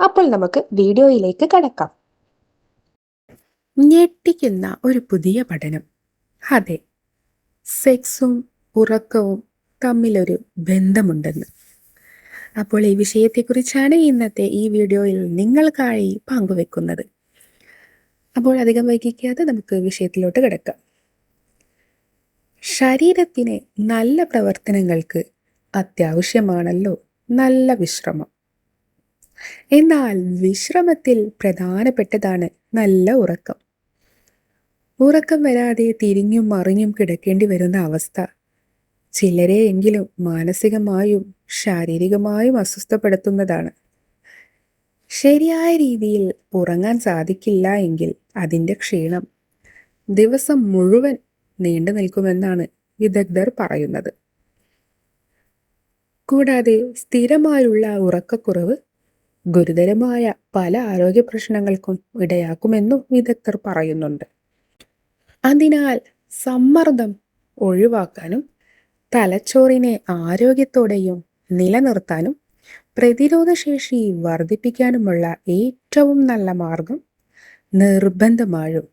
അപ്പോൾ നമുക്ക് വീഡിയോയിലേക്ക് കടക്കാം. ഞെട്ടിക്കുന്ന ഒരു പുതിയ പഠനം. അതെ സെക്സും ഉറക്കവും തമ്മിലൊരു ബന്ധമുണ്ടെന്ന്. അപ്പോൾ ഈ വിഷയത്തെക്കുറിച്ചാണ് ഇന്നത്തെ ഈ വീഡിയോയിൽ നിങ്ങൾക്കായി പങ്കുവെക്കുന്നത്. അപ്പോൾ അധികം വൈകിക്കാതെ നമുക്ക് വിഷയത്തിലോട്ട് കിടക്കാം. ശരീരത്തിന് നല്ല പ്രവർത്തനങ്ങൾക്ക് അത്യാവശ്യമാണല്ലോ നല്ല വിശ്രമം. എന്നാൽ വിശ്രമത്തിൽ പ്രധാനപ്പെട്ടതാണ് നല്ല ഉറക്കം. ഉറക്കം വരാതെ തിരിഞ്ഞും മറിഞ്ഞും കിടക്കേണ്ടി വരുന്ന അവസ്ഥ. ചിലരെയെങ്കിലും മാനസികമായും ശാരീരികമായും അസ്വസ്ഥപ്പെടുത്തുന്നതാണ്. ശരിയായ രീതിയിൽ ഉറങ്ങാൻ സാധിക്കില്ല എങ്കിൽ അതിന്റെ ക്ഷീണം ദിവസം മുഴുവൻ നീണ്ടു നിൽക്കുമെന്നാണ് വിദഗ്ധർ പറയുന്നത്. കൂടാതെ സ്ഥിരമായുള്ള ഉറക്കക്കുറവ് ഗുരുതരമായ പല ആരോഗ്യ പ്രശ്നങ്ങൾക്കും ഇടയാക്കുമെന്നും വിദഗ്ധർ പറയുന്നുണ്ട്. അതിനാൽ സമ്മർദ്ദം ഒഴിവാക്കാനും തലച്ചോറിനെ ആരോഗ്യത്തോടെയും നിലനിർത്താനും പ്രതിരോധശേഷി വർദ്ധിപ്പിക്കാനുമുള്ള ഏറ്റവും നല്ല മാർഗം നിർബന്ധമായും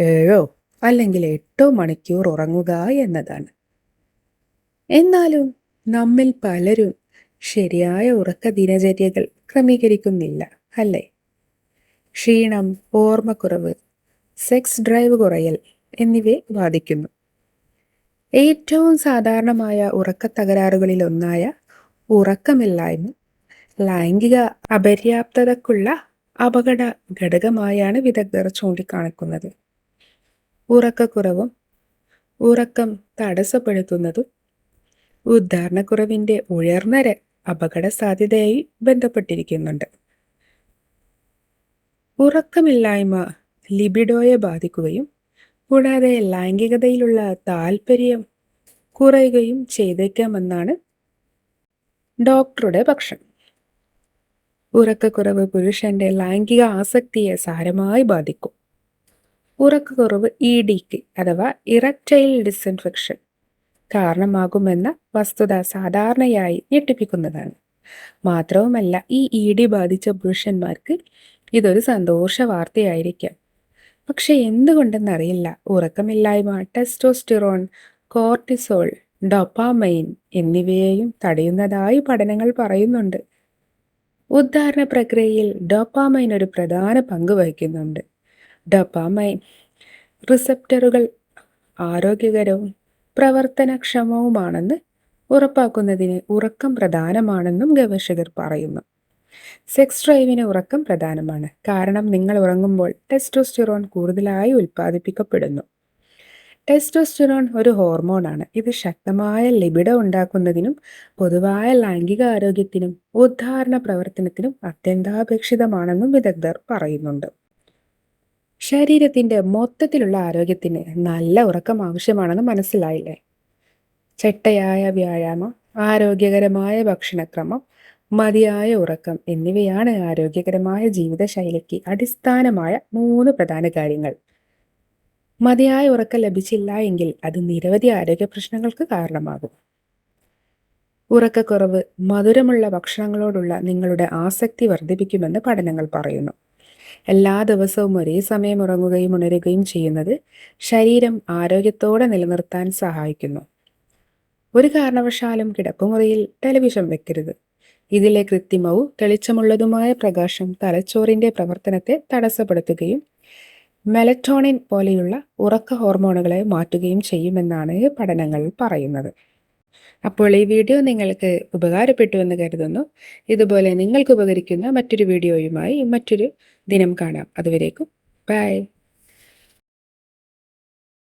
ഏഴോ അല്ലെങ്കിൽ എട്ടോ മണിക്കൂർ ഉറങ്ങുക എന്നതാണ്. എന്നാലും നമ്മിൽ പലരും ശരിയായ ഉറക്ക ദിനചര്യകൾ ക്രമീകരിക്കുന്നില്ല അല്ലേ? ക്ഷീണം ഓർമ്മക്കുറവ് സെക്സ് ഡ്രൈവ് കുറയൽ എന്നിവയെ ബാധിക്കുന്നു. ഏറ്റവും സാധാരണമായ ഉറക്ക തകരാറുകളിൽ ഒന്നായ ഉറക്കമില്ലായ്മ ലൈംഗിക അപര്യാപ്തതക്കുള്ള അപകട ഘടകമായാണ് വിദഗ്ധർ ചൂണ്ടിക്കാണിക്കുന്നത്. ഉറക്കക്കുറവും ഉറക്കം തടസ്സപ്പെടുത്തുന്നതും ഉദ്ധാരണക്കുറവിന്റെ ഉയർന്ന അപകട സാധ്യതയായി ബന്ധപ്പെട്ടിരിക്കുന്നുണ്ട്. ഉറക്കമില്ലായ്മ ലിബിഡോയെ ബാധിക്കുകയും കൂടാതെ ലൈംഗികതയിലുള്ള താല്പര്യം കുറയുകയും ചെയ്തേക്കാമെന്നാണ് ഡോക്ടറുടെ പക്ഷം. ഉറക്കക്കുറവ് പുരുഷന്റെ ലൈംഗിക ആസക്തിയെ സാരമായി ബാധിക്കും. ഉറക്കക്കുറവ് ഇ ഡിക്ക് അഥവാ ഇറക്റ്റൈൽ ഡിസ്ഇൻഫെക്ഷൻ കാരണമാകുമെന്ന വസ്തുത സാധാരണയായി ഞെട്ടിപ്പിക്കുന്നതാണ്. മാത്രവുമല്ല ഈ ഇ ഡി ബാധിച്ച പുരുഷന്മാർക്ക് ഇതൊരു സന്തോഷ വാർത്തയായിരിക്കാം. പക്ഷെ എന്തുകൊണ്ടെന്നറിയില്ല. ഉറക്കമില്ലായ്മ ടെസ്റ്റോസ്റ്റിറോൺ കോർട്ടിസോൾ ഡൊപ്പാമൈൻ എന്നിവയെയും തടയുന്നതായി പഠനങ്ങൾ പറയുന്നുണ്ട്. ഉദ്ധാരണ പ്രക്രിയയിൽ ഡോപ്പാമൈൻ ഒരു പ്രധാന പങ്ക് വഹിക്കുന്നുണ്ട്. ഡൊപ്പാമൈൻ റിസപ്റ്ററുകൾ ആരോഗ്യകരവും പ്രവർത്തനക്ഷമവുമാണെന്ന് ഉറപ്പാക്കുന്നതിന് ഉറക്കം പ്രധാനമാണെന്നും ഗവേഷകർ പറയുന്നു. സെക്സ് ഡ്രൈവിന് ഉറക്കം പ്രധാനമാണ്. കാരണം നിങ്ങൾ ഉറങ്ങുമ്പോൾ ടെസ്റ്റോസ്റ്റിറോൺ കൂടുതലായി ഉൽപ്പാദിപ്പിക്കപ്പെടുന്നു. ടെസ്റ്റോസ്റ്റിറോൺ ഒരു ഹോർമോണാണ്. ഇത് ശക്തമായ ലിബിഡ ഉണ്ടാക്കുന്നതിനും പൊതുവായ ലൈംഗിക ആരോഗ്യത്തിനും ഉദ്ധാരണ പ്രവർത്തനത്തിനും അത്യന്താപേക്ഷിതമാണെന്നും വിദഗ്ധർ പറയുന്നുണ്ട്. ശരീരത്തിന്റെ മൊത്തത്തിലുള്ള ആരോഗ്യത്തിന് നല്ല ഉറക്കം ആവശ്യമാണെന്ന് മനസ്സിലായില്ലേ? ചിട്ടയായ വ്യായാമം ആരോഗ്യകരമായ ഭക്ഷണക്രമം മതിയായ ഉറക്കം എന്നിവയാണ് ആരോഗ്യകരമായ ജീവിതശൈലിക്ക് അടിസ്ഥാനമായ മൂന്ന് പ്രധാന കാര്യങ്ങൾ. മതിയായ ഉറക്കം ലഭിച്ചില്ല എങ്കിൽ അത് നിരവധി ആരോഗ്യ പ്രശ്നങ്ങൾക്ക് കാരണമാകും. ഉറക്കക്കുറവ് മധുരമുള്ള ഭക്ഷണങ്ങളോടുള്ള നിങ്ങളുടെ ആസക്തി വർദ്ധിപ്പിക്കുമെന്ന് പഠനങ്ങൾ പറയുന്നു. എല്ലാ ദിവസവും ഒരേ സമയം ഉറങ്ങുകയും ഉണരുകയും ചെയ്യുന്നത് ശരീരം ആരോഗ്യത്തോടെ നിലനിർത്താൻ സഹായിക്കുന്നു. ഒരു കാരണവശാലും കിടപ്പുമുറിയിൽ ടെലിവിഷൻ വെക്കരുത്. ഇതിലെ കൃത്രിമവും തെളിച്ചമുള്ളതുമായ പ്രകാശം തലച്ചോറിന്റെ പ്രവർത്തനത്തെ തടസ്സപ്പെടുത്തുകയും മെലറ്റോണിൻ പോലെയുള്ള ഉറക്ക ഹോർമോണുകളെ മാറ്റുകയും ചെയ്യുമെന്നാണ് പഠനങ്ങൾ പറയുന്നത്. അപ്പോൾ ഈ വീഡിയോ നിങ്ങൾക്ക് ഉപകാരപ്പെട്ടു എന്ന് കരുതുന്നു. ഇതുപോലെ നിങ്ങൾക്ക് ഉപകരിക്കുന്ന മറ്റൊരു വീഡിയോയുമായി മറ്റൊരു ദിനം കാണാം. അതുവരേക്കും ബൈ.